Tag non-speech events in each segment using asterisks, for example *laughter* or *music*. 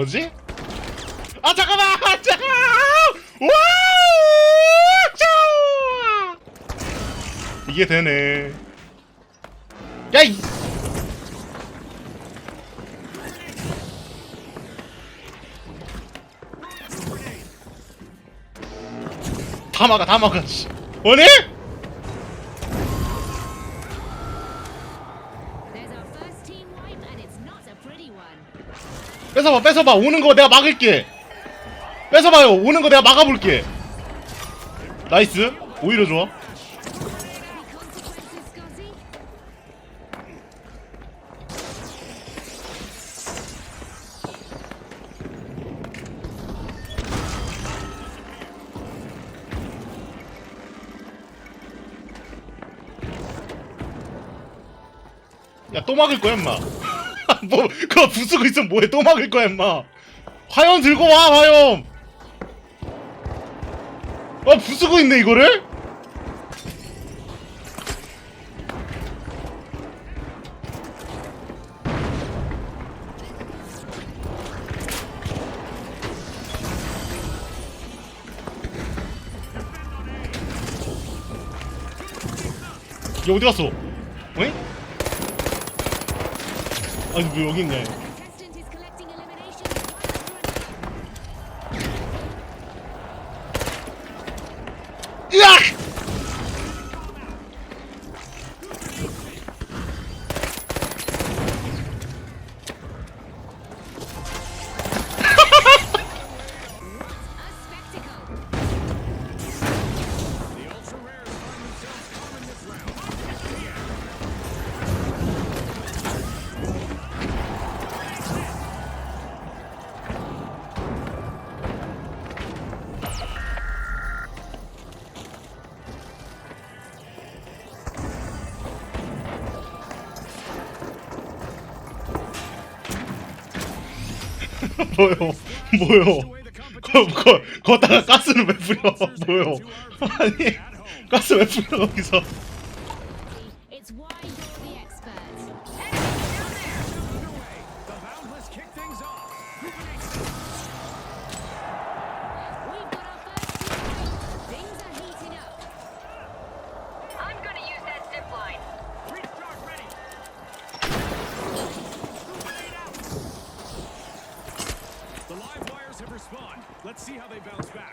뭐지? 아 잠깐만! 아, 잠깐! 와! 짜! 이게 되네. 야 이. 다 막아 다 막아 씨. 원 뺏어봐 뺏어봐. 오는 거 내가 막을게. 뺏어봐요. 오는 거 내가 막아볼게. 나이스. 오히려 좋아? 야 또 막을 거야 임마 뭐 그거 부수고 있으면 뭐해 또 막을 거야 임마 화염 들고 와 화염 아 부수고 있네 이거를? 얘 어디 갔어? 어이? 아니 왜 여기 있냐 *laughs* 뭐요? 뭐요? 거, 거, 거다가 가스는 왜 뿌려? *laughs* 뭐요? 아니 가스 왜 뿌려 거기서?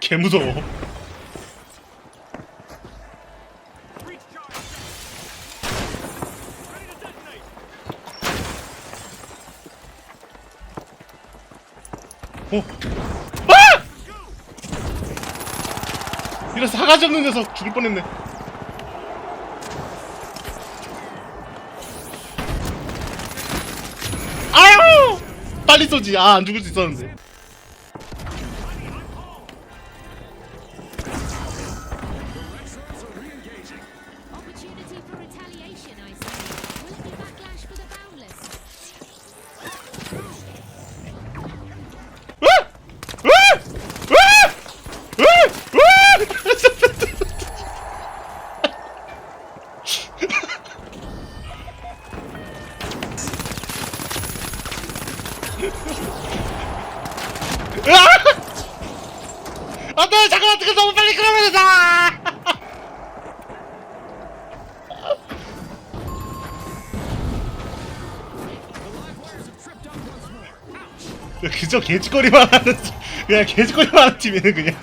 개 무서워. 어? 아! 이런 사가지 없는 녀석 죽을 뻔했네. 아유! 빨리 쏘지. 아, 안 죽을 수 있었는데. 으아! 안돼 잠깐만 어떻게 너무 빨리 끌어내자 그저 개짓거리만 하는 팀- 그냥 개짓거리만 하는 팀이네 그냥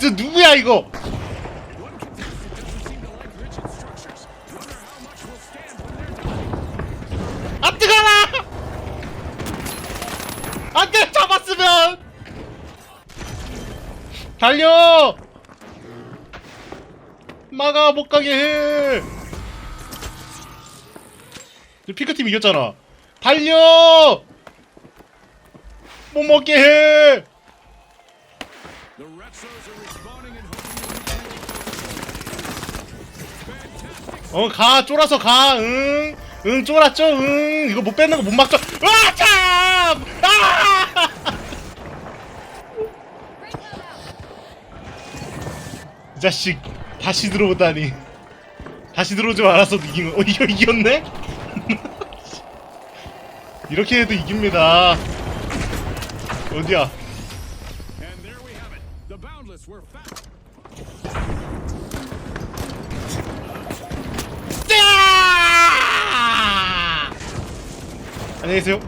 저 누구야 이거. 아 뜨거라 안돼 잡았으면 달려 막아 못 가게 해 피크 팀 이겼잖아 달려 못 먹게 해 어 가 쫄아서 가 응 응 쫄았죠? 응 이거 못 뺏는 거 못 막죠? 아참! 아! *laughs* 이 자식 다시 들어오다니. 다시 들어오지 말아서 이긴 거. 어, 이거 이겼네? *laughs* 이렇게 해도 이깁니다. 어디야 안녕히 계세요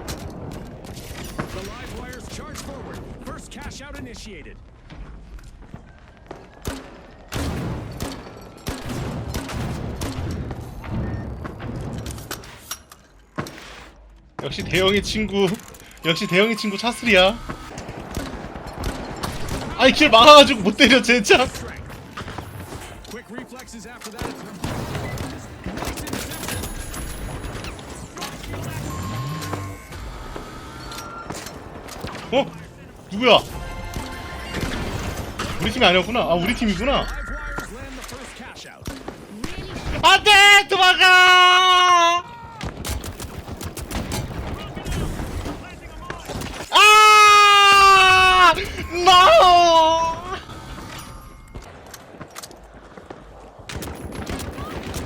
The live wires charge forward. First cash out initiated. 역시 대형의 친구 역시 대형의 친구 차슬이야 아이 길 막아가지고 못 때려 젠장 어? 누구야? 우리 팀이 아니었구나. 아 우리 팀이구나. 안돼! 도망가! 아! No!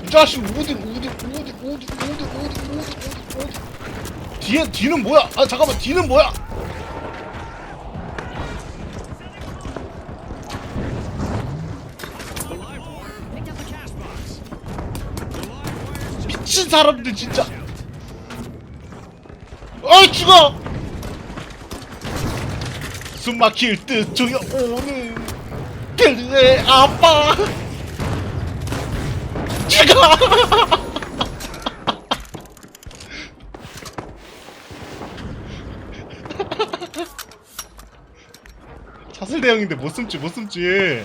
이 자식 어디 어디 어디 어디 어디 어디 어디 어디 뒤에 뒤는 뭐야? 아 잠깐만 뒤는 뭐야 미친 사람들 진짜. 어이 죽어! 숨 막힐 듯 조여오는 그의 아빠. 죽어! *laughs* 차슬 대형인데 못 숨지 못 숨지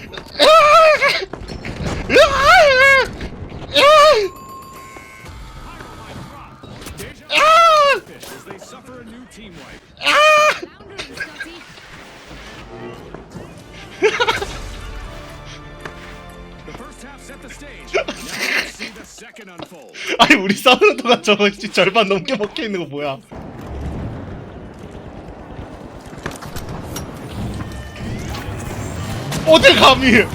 싸우는 동안 저거 씨 절반 넘게 먹혀 있는 거 뭐야? 어딜 감히? *laughs*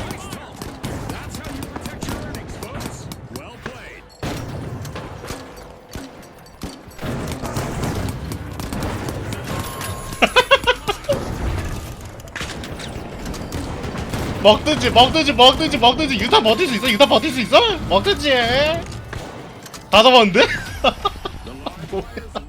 먹든지 먹든지 먹든지 먹든지 유타 버틸 수 있어? 유타 버틸 수 있어? 먹든지. 다 잡았는데? Wires